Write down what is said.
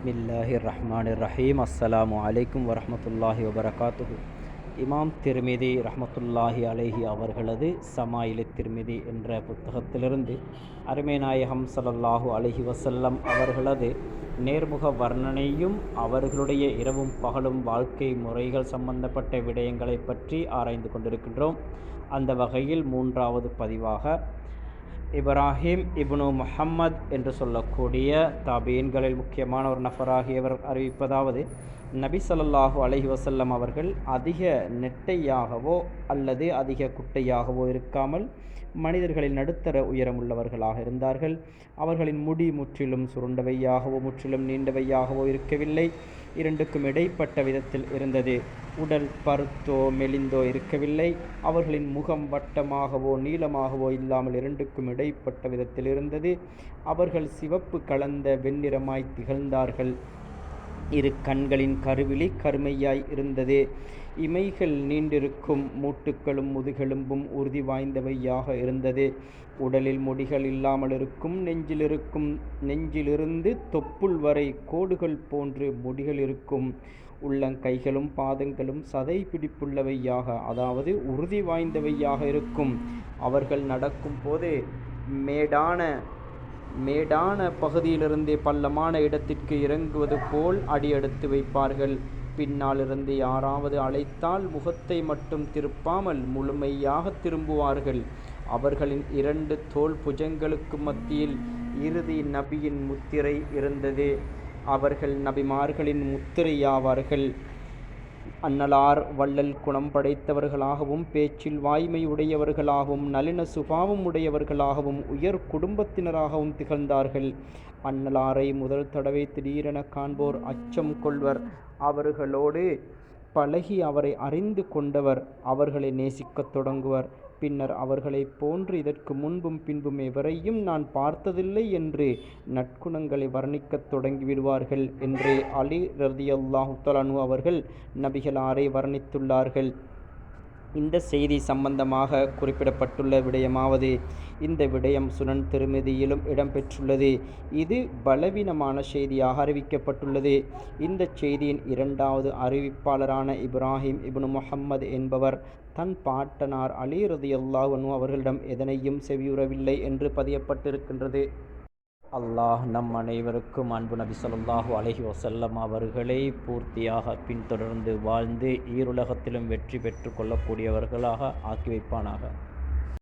பிஸ்மில்லாஹி ரஹ்மான் ரஹீம் அஸ்ஸலாமு அலைக்கும் வரமத்துல்லாஹி வபரகாத்துஹு இமாம் திருமிதி ரஹமத்துல்லாஹி அலைஹி அவர்களது சமாயில திருமிதி என்ற புத்தகத்திலிருந்து அருமை நாயகம் சலல்லாஹு அலஹி வசல்லம் அவர்களது நேர்முக வர்ணனையும் அவர்களுடைய இரவும் பகலும் வாழ்க்கை முறைகள் சம்பந்தப்பட்ட விடயங்களை பற்றி ஆராய்ந்து கொண்டிருக்கின்றோம். அந்த வகையில் மூன்றாவது பதிவாக இப்ராஹிம் இப்னு முஹம்மத் என்று சொல்லக்கூடிய தாபீன்களில் முக்கியமான ஒரு நபராகியவர் அறிவிப்பதாவது நபி ஸல்லல்லாஹு அலைஹி அவர்கள் அதிக நெட்டையாகவோ அல்லது அதிக குட்டையாகவோ இருக்காமல் மனிதர்களின் நடுத்தர உயரமுள்ளவர்களாக இருந்தார்கள். அவர்களின் முடி முற்றிலும் சுருண்டவையாகவோ முற்றிலும் நீண்டவையாகவோ இருக்கவில்லை. இரண்டுக்கும் இடைப்பட்ட விதத்தில் இருந்தது. உடல் பருத்தோ மெலிந்தோ இருக்கவில்லை. அவர்களின் முகம் வட்டமாகவோ நீளமாகவோ இல்லாமல் இரண்டுக்கும் இடைப்பட்ட விதத்தில் இருந்தது. அவர்கள் சிவப்பு கலந்த வெண்ணிறமாய் திகழ்ந்தார்கள். இரு கண்களின் கருவிழி கருமையாய் இருந்தது. இமைகள் நீண்டிருக்கும் மூட்டுக்களும் முதுகெலும்பும் உறுதி வாய்ந்தவையாக இருந்தது. உடலில் முடிகள் இல்லாமல் இருக்கும் நெஞ்சில் இருக்கும் நெஞ்சிலிருந்து தொப்புள் வரை கோடுகள் போன்று முடிகள் இருக்கும். உள்ளங்கைகளும் பாதங்களும் சதை பிடிப்புள்ளவையாக அதாவது உறுதி வாய்ந்தவையாக இருக்கும். அவர்கள் நடக்கும் போது மேடான மேடான பகுதியிலிருந்தே பள்ளமான இடத்திற்கு இறங்குவது போல் அடியெடுத்து வைப்பார்கள். பின்னாலிருந்து யாராவது அழைத்தால் முகத்தை மட்டும் திருப்பாமல் முழுமையாக திரும்புவார்கள். அவர்களின் இரண்டு தோல் புஜங்களுக்கு மத்தியில் இறுதி நபியின் முத்திரை இருந்தது. அவர்கள் நபிமார்களின் முத்திரையாவார்கள். அன்னலார் வள்ளல் குணம் படைத்தவர்களாகவும் பேச்சில் வாய்மை உடையவர்களாகவும் நளின சுபாவம் உடையவர்களாகவும் உயர் குடும்பத்தினராகவும் திகழ்ந்தார்கள். அன்னலாரை முதல் தடவை திடீரென காண்போர் அச்சம் கொள்வர். அவர்களோடு பழகி அவரை அறிந்து கொண்டவர் அவர்களை நேசிக்கத் தொடங்குவர். பின்னர் அவர்களைப் போன்று இதற்கு முன்பும் பின்பும் எவரையும் நான் பார்த்ததில்லை என்று நற்குணங்களை வர்ணிக்கத் தொடங்கிவிடுவார்கள் என்று அலி ரதியல்லாஹு தலானு அவர்கள் நபிகளாரை வர்ணித்துள்ளார்கள். இந்த செய்தி சம்பந்தமாக குறிப்பிடப்பட்டுள்ள விடயமாவது இந்த விடயம் சுனன் திருமதியிலும் இடம்பெற்றுள்ளது. இது பலவீனமான செய்தியாக அறிவிக்கப்பட்டுள்ளது. இந்த செய்தியின் இரண்டாவது அறிவிப்பாளரான இப்ராஹிம் இப்னு முஹம்மது என்பவர் தன் பாட்டனார் அலி ரதியல்லாஹு அவர்களிடம் எதனையும் செவியுறவில்லை என்று பதியப்பட்டிருக்கின்றது. அல்லாஹ் நம் அனைவருக்கும் அன்பு நபி சொல்லாஹு அலஹி வசல்லம் அவர்களை பூர்த்தியாக பின்தொடர்ந்து வாழ்ந்து ஈருலகத்திலும் வெற்றி பெற்று கொள்ளக்கூடியவர்களாக ஆக்கி வைப்பானாக.